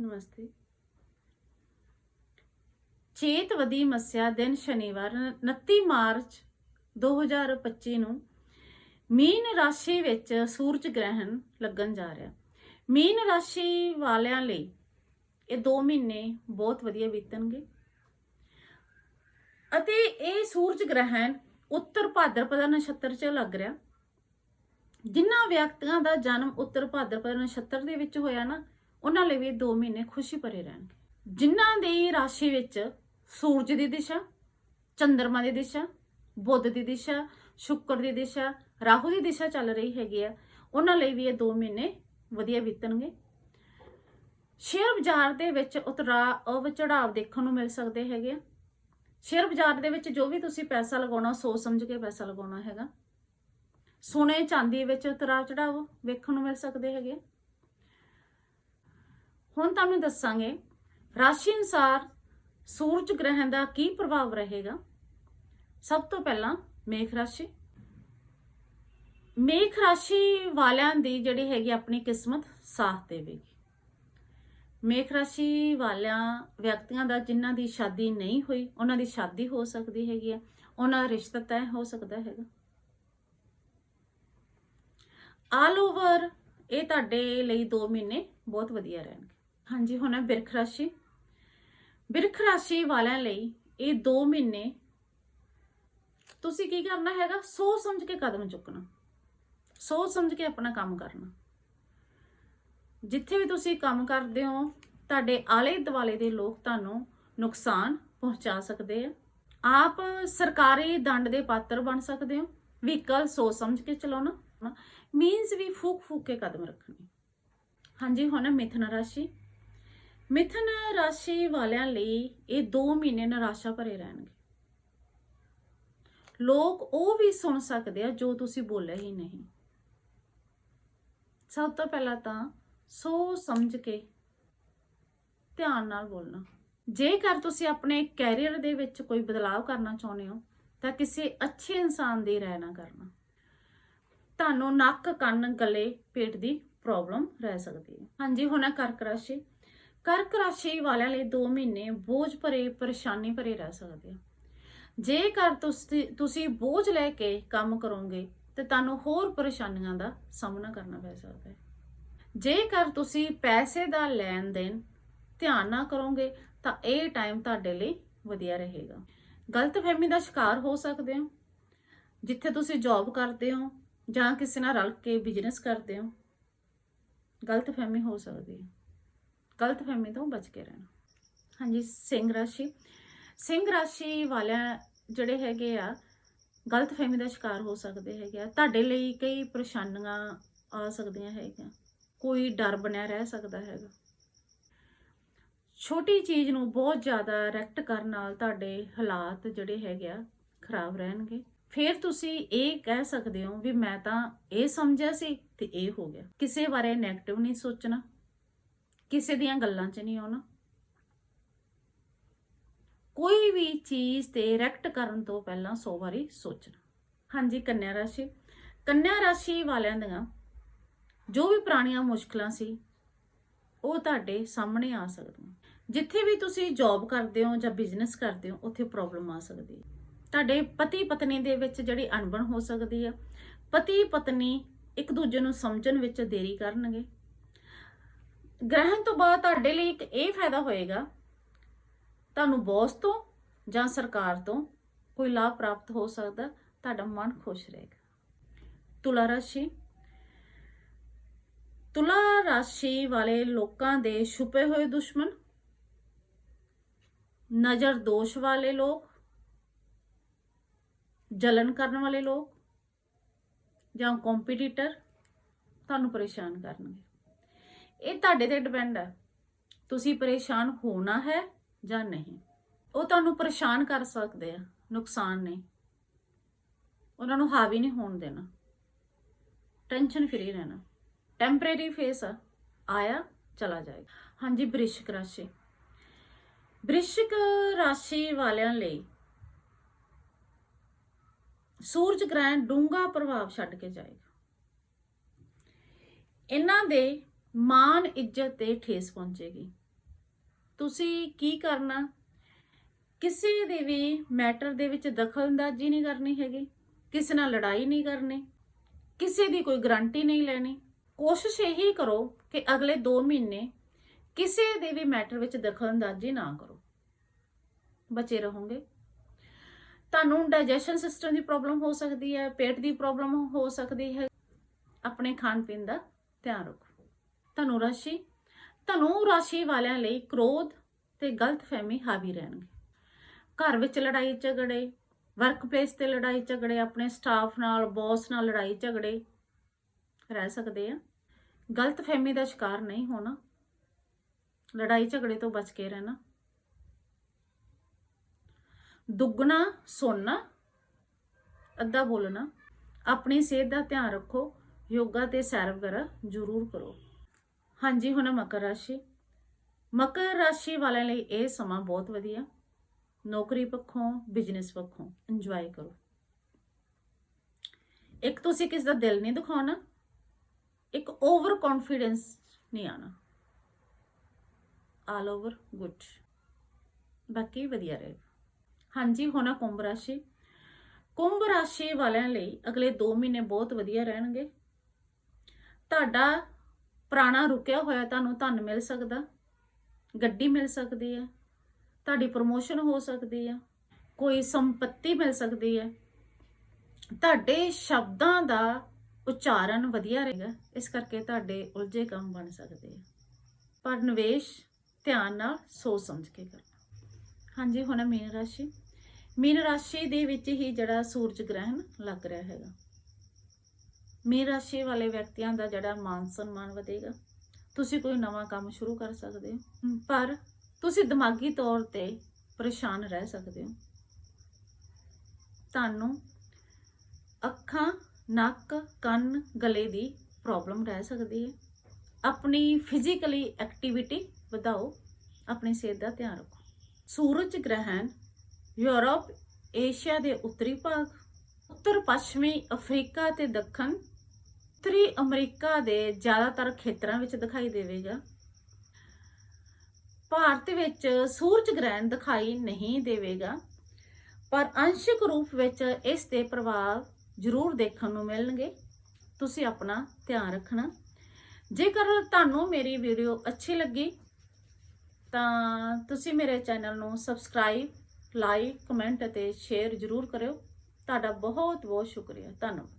ਨਮਸਤੇ। ਚੇਤਵਦੀ ਮੱਸਿਆ ਦਿਨ ਸ਼ਨੀਵਾਰ 29 ਮਾਰਚ 2025 ਨੂੰ ਮੀਨ ਰਾਸ਼ੀ ਵਿੱਚ ਸੂਰਜ ਗ੍ਰਹਿਣ ਲੱਗਣ ਜਾ ਰਿਹਾ। ਮੀਨ ਰਾਸ਼ੀ ਵਾਲਿਆਂ ਲਈ ਇਹ 2 ਮਹੀਨੇ ਬਹੁਤ ਵਧੀਆ ਬੀਤਣਗੇ। ਅਤੇ ਇਹ ਸੂਰਜ ਗ੍ਰਹਿਣ ਉੱਤਰ ਭਾਦਰਪਦ ਨਛੱਤਰ 'ਚ ਲੱਗ ਰਿਹਾ। ਜਿਨ੍ਹਾਂ ਵਿਅਕਤੀਆਂ ਦਾ ਜਨਮ ਉੱਤਰ ਭਾਦਰਪਦ ਨਛੱਤਰ ਦੇ ਵਿੱਚ ਹੋਇਆ ਨਾ ਉਹਨਾਂ ਲਈ ਵੀ 2 ਮਹੀਨੇ ਖੁਸ਼ੀ ਭਰੇ ਰਹਿਣਗੇ। ਜਿਨ੍ਹਾਂ ਦੀ ਰਾਸ਼ੀ ਵਿੱਚ ਸੂਰਜ ਦੀ ਦਿਸ਼ਾ ਚੰ드ਰਮਾ ਦੀ ਦਿਸ਼ਾ, ਬੁੱਧ ਦੀ ਦਿਸ਼ਾ, ਸ਼ੁੱਕਰ ਦੀ ਦਿਸ਼ਾ, ਰਾਹੂ ਦੀ ਦਿਸ਼ਾ ਚੱਲ ਰਹੀ ਹੈਗੀ ਆ, ਉਹਨਾਂ ਲਈ ਵੀ ਇਹ 2 ਮਹੀਨੇ ਵਧੀਆ ਬੀਤਣਗੇ। ਸ਼ੇਅਰ ਬਾਜ਼ਾਰ ਦੇ ਵਿੱਚ ਉਤਰਾਅ ਚੜਾਵ ਦੇਖਣ ਨੂੰ ਮਿਲ ਸਕਦੇ ਹੈਗੇ ਆ। ਸ਼ੇਅਰ ਬਾਜ਼ਾਰ ਦੇ ਵਿੱਚ ਜੋ ਵੀ ਤੁਸੀਂ ਪੈਸਾ ਲਗਾਉਣਾ, ਸੋਚ ਸਮਝ ਕੇ ਪੈਸਾ ਲਗਾਉਣਾ ਹੈਗਾ। ਸੋਨੇ ਚਾਂਦੀ ਵਿੱਚ ਉਤਰਾਅ ਚੜਾਵ ਵੇਖਣ ਨੂੰ ਮਿਲ ਸਕਦੇ ਹੈਗੇ ਹੁਣ ਤੁਹਾਨੂੰ ਦੱਸਾਂਗੇ, ਰਾਸ਼ੀ ਅਨੁਸਾਰ ਸੂਰਜ ਗ੍ਰਹਿਣ ਦਾ ਕੀ ਪ੍ਰਭਾਵ ਰਹੇਗਾ? ਸਭ ਤੋਂ ਪਹਿਲਾਂ ਮੇਖ ਰਾਸ਼ੀ। ਮੇਖ ਰਾਸ਼ੀ ਵਾਲਿਆਂ ਦੀ ਜਿਹੜੀ ਹੈਗੀ ਆਪਣੀ ਕਿਸਮਤ ਸਾਥ ਦੇਵੇਗੀ। ਮੇਖ ਰਾਸ਼ੀ ਵਾਲਿਆਂ ਵਿਅਕਤੀਆਂ ਦਾ ਜਿਨ੍ਹਾਂ ਦੀ ਸ਼ਾਦੀ ਨਹੀਂ ਹੋਈ, ਉਹਨਾਂ ਦੀ ਸ਼ਾਦੀ ਹੋ ਸਕਦੀ ਹੈਗੀ ਹੈ ਉਹਨਾਂ ਦਾ ਰਿਸ਼ਤਾ ਤੈਅ ਹੋ ਸਕਦਾ ਹੈਗਾ। ਆਲ ਓਵਰ ਇਹ ਤੁਹਾਡੇ ਲਈ 2 ਮਹੀਨੇ ਬਹੁਤ ਵਧੀਆ ਰਹਿਣਗੇ। ਹਾਂਜੀ, ਹੁਣ ਹੈ ਬਿਰਖ ਰਾਸ਼ੀ। ਬਿਰਖ ਰਾਸ਼ੀ ਵਾਲਿਆਂ ਲਈ ਇਹ 2 ਮਹੀਨੇ ਤੁਸੀਂ ਕੀ ਕਰਨਾ ਹੈਗਾ? ਸੋਚ ਸਮਝ ਕੇ ਕਦਮ ਚੁੱਕਣਾ। ਸੋਚ ਸਮਝ ਕੇ ਆਪਣਾ ਕੰਮ ਕਰਨਾ। ਜਿੱਥੇ ਵੀ ਤੁਸੀਂ ਕੰਮ ਕਰਦੇ ਹੋ, ਤੁਹਾਡੇ ਆਲੇ ਦੁਆਲੇ ਦੇ ਲੋਕ ਤੁਹਾਨੂੰ ਨੁਕਸਾਨ ਪਹੁੰਚਾ ਸਕਦੇ ਆ। ਆਪ ਸਰਕਾਰੀ ਦੰਡ ਦੇ ਪਾਤਰ ਬਣ ਸਕਦੇ ਹੋ। ਵਹੀਕਲ ਸੋਚ ਸਮਝ ਕੇ ਚਲਾਉਣਾ। ਮੀਨਸ ਵੀ ਫੂਕ ਫੂਕ ਕੇ ਕਦਮ ਰੱਖਣੇ। ਹਾਂਜੀ, ਹੁਣ ਹੈ ਮਿਥਨ ਰਾਸ਼ੀ। ਮਿਥਨ ਰਾਸ਼ੀ ਵਾਲਿਆਂ ਲਈ ਇਹ 2 ਮਹੀਨੇ ਨਿਰਾਸ਼ਾ ਭਰੇ ਰਹਿਣਗੇ। ਲੋਕ ਉਹ ਵੀ ਸੁਣ ਸਕਦੇ ਆ ਜੋ ਤੁਸੀਂ ਬੋਲਿਆ ਹੀ ਨਹੀਂ। ਸਭ ਤੋਂ ਪਹਿਲਾਂ ਤਾਂ ਸੋ ਸਮਝ ਕੇ ਧਿਆਨ ਨਾਲ ਬੋਲਣਾ। ਜੇਕਰ ਤੁਸੀਂ ਆਪਣੇ ਕੈਰੀਅਰ ਦੇ ਵਿੱਚ ਕੋਈ ਬਦਲਾਅ ਕਰਨਾ ਚਾਹੁੰਦੇ ਹੋ, ਤਾਂ ਕਿਸੇ ਅੱਛੇ ਇਨਸਾਨ ਦੀ ਰਾਏ ਨਾ ਕਰਨਾ। ਤੁਹਾਨੂੰ ਨੱਕ ਕੰਨ ਗਲੇ ਪੇਟ ਦੀ ਪ੍ਰੋਬਲਮ ਰਹਿ ਸਕਦੀ ਹੈ। ਹਾਂਜੀ, ਹੁਣ ਕਰਕ ਰਾਸ਼ੀ। ਕਰਕ ਰਾਸ਼ੀ ਵਾਲਿਆਂ ਲਈ 2 ਮਹੀਨੇ ਬੋਝ ਭਰੇ, ਪਰੇਸ਼ਾਨੀ ਭਰੇ ਰਹਿ ਸਕਦੇ ਆ। ਜੇਕਰ ਤੁਸੀਂ ਤੁਸੀਂ ਬੋਝ ਲੈ ਕੇ ਕੰਮ ਕਰੋਗੇ, ਤੇ ਤੁਹਾਨੂੰ ਹੋਰ ਪਰੇਸ਼ਾਨੀਆਂ ਦਾ ਸਾਹਮਣਾ ਕਰਨਾ ਪੈ ਸਕਦਾ ਹੈ। ਜੇਕਰ ਤੁਸੀਂ ਪੈਸੇ ਦਾ ਲੈਣ ਦੇਣ ਧਿਆਨ ਨਾ ਕਰੋਗੇ, ਤਾਂ ਇਹ ਟਾਈਮ ਤੁਹਾਡੇ ਲਈ ਵਧੀਆ ਰਹੇਗਾ। ਗਲਤਫਹਿਮੀ ਦਾ ਸ਼ਿਕਾਰ ਹੋ ਸਕਦੇ ਹੋ। ਜਿੱਥੇ ਤੁਸੀਂ ਜੌਬ ਕਰਦੇ ਹੋ, ਜਾਂ ਕਿਸੇ ਨਾਲ ਰਲ ਕੇ ਬਿਜ਼ਨਸ ਕਰਦੇ ਹੋ, ਗਲਤਫਹਿਮੀ ਹੋ ਸਕਦੀ ਹੈ। ਗਲਤ ਫਹਿਮੀ ਤੋਂ ਬਚ ਕੇ ਰਹਿਣਾ। ਹਾਂਜੀ, ਸਿੰਘ ਰਾਸ਼ੀ। ਸਿੰਘ ਰਾਸ਼ੀ ਵਾਲਿਆਂ ਜਿਹੜੇ ਹੈਗੇ ਆ, ਗਲਤ ਫਹਿਮੀ ਦਾ ਸ਼ਿਕਾਰ ਹੋ ਸਕਦੇ ਹੈਗੇ ਆ। ਤੁਹਾਡੇ ਲਈ ਕਈ ਪਰੇਸ਼ਾਨੀਆਂ ਆ ਸਕਦੀਆਂ ਹੈਗੀਆਂ। ਕੋਈ ਡਰ ਬਣਿਆ ਰਹਿ ਸਕਦਾ ਹੈਗਾ। ਛੋਟੀ ਚੀਜ਼ ਨੂੰ ਬਹੁਤ ਜ਼ਿਆਦਾ ਰੈਕਟ ਕਰਨ ਨਾਲ ਤੁਹਾਡੇ ਹਾਲਾਤ ਜਿਹੜੇ ਹੈਗੇ ਆ, ਖਰਾਬ ਰਹਿਣਗੇ। ਫਿਰ ਤੁਸੀਂ ਇਹ ਕਹਿ ਸਕਦੇ ਹੋ ਵੀ ਮੈਂ ਤਾਂ ਇਹ ਸਮਝਿਆ ਸੀ ਤੇ ਇਹ ਹੋ ਗਿਆ। ਕਿਸੇ ਬਾਰੇ 네ਗੇਟਿਵ ਨਹੀਂ ਸੋਚਣਾ। ਕਿਸੇ ਦੀਆਂ ਗੱਲਾਂ 'ਚ ਨਹੀਂ ਆਉਣਾ। ਕੋਈ ਵੀ ਚੀਜ਼ ਤੇ ਰੈਕਟ ਕਰਨ ਤੋਂ ਪਹਿਲਾਂ 100 ਵਾਰੀ ਸੋਚਣਾ। ਹਾਂਜੀ, ਕੰਨਿਆ ਰਾਸ਼ੀ। ਕੰਨਿਆ ਰਾਸ਼ੀ ਵਾਲਿਆਂ ਦੀਆਂ ਜੋ ਵੀ ਪੁਰਾਣੀਆਂ ਮੁਸ਼ਕਲਾਂ ਸੀ, ਉਹ ਤੁਹਾਡੇ ਸਾਹਮਣੇ ਆ ਸਕਦੀਆਂ। ਜਿੱਥੇ ਵੀ ਤੁਸੀਂ ਜੌਬ ਕਰਦੇ ਹੋ ਜਾਂ ਬਿਜ਼ਨਸ ਕਰਦੇ ਹੋ, ਉੱਥੇ ਪ੍ਰੋਬਲਮ ਆ ਸਕਦੀ ਹੈ। ਤੁਹਾਡੇ ਪਤੀ ਪਤਨੀ ਦੇ ਵਿੱਚ ਜਿਹੜੀ ਅਣਬਣ ਹੋ ਸਕਦੀ ਹੈ। ਪਤੀ ਪਤਨੀ ਇੱਕ ਦੂਜੇ ਨੂੰ ਸਮਝਣ ਵਿੱਚ ਦੇਰੀ ਕਰਨਗੇ। ਗ੍ਰਹਿਣ ਤੋਂ ਬਾਅਦ ਤੁਹਾਡੇ ਲਈ ਇੱਕ ਇਹ ਫਾਇਦਾ ਹੋਏਗਾ, ਤੁਹਾਨੂੰ ਬੌਸ ਤੋਂ ਜਾਂ ਸਰਕਾਰ ਤੋਂ ਕੋਈ ਲਾਭ ਪ੍ਰਾਪਤ ਹੋ ਸਕਦਾ, ਤੁਹਾਡਾ ਮਨ ਖੁਸ਼ ਰਹੇਗਾ। ਤੁਲਾ ਰਾਸ਼ੀ। ਤੁਲਾ ਰਾਸ਼ੀ ਵਾਲੇ ਲੋਕਾਂ ਦੇ ਛੁਪੇ ਹੋਏ ਦੁਸ਼ਮਣ, ਨਜ਼ਰ ਦੋਸ਼ ਵਾਲੇ ਲੋਕ, ਜਲਨ ਕਰਨ ਵਾਲੇ ਲੋਕ ਜਾਂ ਕੰਪੀਟੀਟਰ ਤੁਹਾਨੂੰ ਪਰੇਸ਼ਾਨ ਕਰਨਗੇ। ਇਹ ਤੁਹਾਡੇ ਤੇ ਡਿਪੈਂਡ ਹੈ ਤੁਸੀਂ ਪਰੇਸ਼ਾਨ ਹੋਣਾ ਹੈ ਜਾਂ ਨਹੀਂ। ਉਹ ਤੁਹਾਨੂੰ ਪਰੇਸ਼ਾਨ ਕਰ ਸਕਦੇ ਆ, ਨੁਕਸਾਨ ਨਹੀਂ। ਉਹਨਾਂ ਨੂੰ ਹਾਵੀ ਨਹੀਂ ਹੋਣ ਦੇਣਾ। ਟੈਨਸ਼ਨ ਫਰੀ ਰਹਿਣਾ। ਟੈਂਪਰੇਰੀ ਫੇਸ ਆ। ਆਇਆ, ਚਲਾ ਜਾਏਗਾ। ਹਾਂਜੀ, ਬ੍ਰਿਸ਼ਕ ਰਾਸ਼ੀ। ਬ੍ਰਿਸ਼ਕ ਰਾਸ਼ੀ ਵਾਲਿਆਂ ਲਈ ਸੂਰਜ ਗ੍ਰਹਿਣ ਡੂੰਘਾ ਪ੍ਰਭਾਵ ਛੱਡ ਕੇ ਜਾਏਗਾ। ਇਹਨਾਂ ਦੇ ਮਾਨ ਇੱਜ਼ਤ ਤੇ ਠੇਸ ਪਹੁੰਚੇਗੀ। ਤੁਸੀਂ ਕੀ ਕਰਨਾ? ਕਿਸੇ ਦੇ ਵੀ ਮੈਟਰ ਦੇ ਵਿੱਚ ਦਖਲਅੰਦਾਜ਼ੀ ਨਹੀਂ ਕਰਨੀ ਹੈਗੀ। ਕਿਸੇ ਨਾਲ ਲੜਾਈ ਨਹੀਂ ਕਰਨੀ। ਕਿਸੇ ਦੀ ਕੋਈ ਗਰੰਟੀ ਨਹੀਂ ਲੈਣੀ। ਕੋਸ਼ਿਸ਼ ਇਹੀ ਕਰੋ ਕਿ ਅਗਲੇ 2 ਮਹੀਨੇ ਕਿਸੇ ਦੇ ਵੀ ਮੈਟਰ ਵਿੱਚ ਦਖਲਅੰਦਾਜ਼ੀ ਨਾ ਕਰੋ। ਬਚੇ ਰਹੋਗੇ। ਤੁਹਾਨੂੰ ਡਾਈਜੈਸ਼ਨ ਸਿਸਟਮ ਦੀ ਪ੍ਰੋਬਲਮ ਹੋ ਸਕਦੀ ਹੈ, ਪੇਟ ਦੀ ਪ੍ਰੋਬਲਮ ਹੋ ਸਕਦੀ ਹੈ। ਆਪਣੇ ਖਾਣ ਪੀਣ ਦਾ ਧਿਆਨ ਰੱਖੋ। ਧਨੂ ਰਾਸ਼ੀ। ਧਨੂ ਰਾਸ਼ੀ ਵਾਲਿਆਂ ਲਈ ਕ੍ਰੋਧ ਤੇ ਗਲਤਫਹਿਮੀ ਹਾਵੀ ਰਹਿਣਗੇ। ਘਰ ਵਿੱਚ ਲੜਾਈ ਝਗੜੇ ਵਰਕ ਪਲੇਸ ਤੇ ਲੜਾਈ ਝਗੜੇ, ਆਪਣੇ ਸਟਾਫ ਨਾਲ ਬੌਸ ਨਾਲ ਲੜਾਈ ਝਗੜੇ ਰਹਿ ਸਕਦੇ ਆ। ਗਲਤਫਹਿਮੀ ਦਾ ਸ਼ਿਕਾਰ ਨਹੀਂ ਹੋਣਾ। ਲੜਾਈ ਝਗੜੇ ਤੋਂ ਬਚ ਕੇ ਰਹਿਣਾ। ਦੁੱਗਣਾ, ਸੋਨਾ, ਅੱਧਾ ਬੋਲਣਾ। ਆਪਣੀ ਸਿਹਤ ਦਾ ਧਿਆਨ ਰੱਖੋ। ਯੋਗਾ ਤੇ ਸੈਰ ਵਗੈਰਾ ਜ਼ਰੂਰ ਕਰੋ। ਹਾਂਜੀ, ਹੁਣ ਮਕਰ ਰਾਸ਼ੀ। ਮਕਰ ਰਾਸ਼ੀ ਵਾਲਿਆਂ ਲਈ ਇਹ ਸਮਾਂ ਬਹੁਤ ਵਧੀਆ। ਨੌਕਰੀ ਪੱਖੋਂ ਬਿਜ਼ਨਸ ਪੱਖੋਂ ਇੰਜੋਏ ਕਰੋ। ਇੱਕ ਤੁਸੀਂ ਕਿਸ ਦਾ ਦਿਲ ਨਹੀਂ ਦਿਖਾਉਣਾ, ਇੱਕ ਓਵਰ ਕੌਨਫੀਡੈਂਸ ਨਹੀਂ ਆਣਾ ਆਲ ਓਵਰ ਗੁੱਡ ਬਾਕੀ ਵਧੀਆ ਰਹੇਗਾ ਹਾਂਜੀ, ਹੋਣਾ ਕੁੰਭ ਰਾਸ਼ੀ। ਕੁੰਭ ਰਾਸ਼ੀ ਵਾਲਿਆਂ ਲਈ ਅਗਲੇ 2 ਮਹੀਨੇ ਬਹੁਤ ਵਧੀਆ ਰਹਿਣਗੇ। ਤੁਹਾਡਾ ਪੁਰਾਣਾ ਰੁਕਿਆ ਹੋਇਆ ਤੁਹਾਨੂੰ ਧਨ ਮਿਲ ਸਕਦਾ, ਗੱਡੀ ਮਿਲ ਸਕਦੀ ਹੈ, ਤੁਹਾਡੀ ਪ੍ਰਮੋਸ਼ਨ ਹੋ ਸਕਦੀ ਹੈ, ਕੋਈ ਸੰਪਤੀ ਮਿਲ ਸਕਦੀ ਹੈ। ਤੁਹਾਡੇ ਸ਼ਬਦਾਂ ਦਾ ਉਚਾਰਨ ਵਧੀਆ ਰਹੇਗਾ, ਇਸ ਕਰਕੇ ਤੁਹਾਡੇ ਉਲਝੇ ਕੰਮ ਬਣ ਸਕਦੇ ਆ ਪਰ ਨਿਵੇਸ਼ ਧਿਆਨ ਨਾਲ ਸੋਚ ਸਮਝ ਕੇ ਕਰਨਾ। ਹਾਂਜੀ, ਹੁਣ ਮੀਨ ਰਾਸ਼ੀ। ਮੀਨ ਰਾਸ਼ੀ ਦੇ ਵਿੱਚ ਹੀ ਜਿਹੜਾ ਸੂਰਜ ਗ੍ਰਹਿਣ ਲੱਗ ਰਿਹਾ ਹੈਗਾ। ਮੀਨ ਰਾਸ਼ੀ ਵਾਲੇ ਵਿਅਕਤੀਆਂ ਦਾ ਜਿਹੜਾ ਮਾਨ ਸਨਮਾਨ ਵਧੇਗਾ। ਤੁਸੀਂ ਕੋਈ ਨਵਾਂ ਕੰਮ ਸ਼ੁਰੂ ਕਰ ਸਕਦੇ ਹੋ। ਪਰ ਤੁਸੀਂ ਦਿਮਾਗੀ ਤੌਰ ਤੇ ਪਰੇਸ਼ਾਨ ਰਹਿ ਸਕਦੇ ਹੋ। ਤੁਹਾਨੂੰ ਅੱਖਾਂ, ਨੱਕ, ਕੰਨ, ਗਲੇ ਦੀ ਪ੍ਰੋਬਲਮ ਰਹਿ ਸਕਦੀ ਹੈ। ਆਪਣੀ ਫਿਜ਼ੀਕਲੀ ਐਕਟੀਵਿਟੀ ਵਧਾਓ। ਆਪਣੀ ਸਿਹਤ ਦਾ ਧਿਆਨ ਰੱਖੋ। ਸੂਰਜ ਗ੍ਰਹਿਣ ਯੂਰਪ, ਏਸ਼ੀਆ ਦੇ ਉੱਤਰੀ ਭਾਗ ਉੱਤਰ ਪੱਛਮੀ ਅਫਰੀਕਾ ਤੇ ਦੱਖਣ ਉੱਤਰੀ ਅਮਰੀਕਾ ਦੇ ਜ਼ਿਆਦਾਤਰ ਖੇਤਰਾਂ ਵਿੱਚ ਦਿਖਾਈ ਦੇਵੇਗਾ। ਭਾਰਤ ਵਿੱਚ ਸੂਰਜ ਗ੍ਰਹਿਣ ਦਿਖਾਈ ਨਹੀਂ ਦੇਵੇਗਾ, ਪਰ ਅੰਸ਼ਕ ਰੂਪ ਵਿੱਚ ਇਸ ਦੇ ਪ੍ਰਭਾਵ ਜ਼ਰੂਰ ਦੇਖਣ ਨੂੰ ਮਿਲਣਗੇ। ਤੁਸੀਂ ਆਪਣਾ ਧਿਆਨ ਰੱਖਣਾ। ਜੇਕਰ ਤੁਹਾਨੂੰ ਮੇਰੀ ਵੀਡੀਓ ਅੱਛੀ ਲੱਗੀ, ਤਾਂ ਤੁਸੀਂ ਮੇਰੇ ਚੈਨਲ ਨੂੰ ਸਬਸਕ੍ਰਾਈਬ, ਲਾਈਕ, ਕਮੈਂਟ ਅਤੇ ਸ਼ੇਅਰ ਜ਼ਰੂਰ ਕਰਿਓ। ਤੁਹਾਡਾ ਬਹੁਤ ਬਹੁਤ ਸ਼ੁਕਰੀਆ। ਧੰਨਵਾਦ।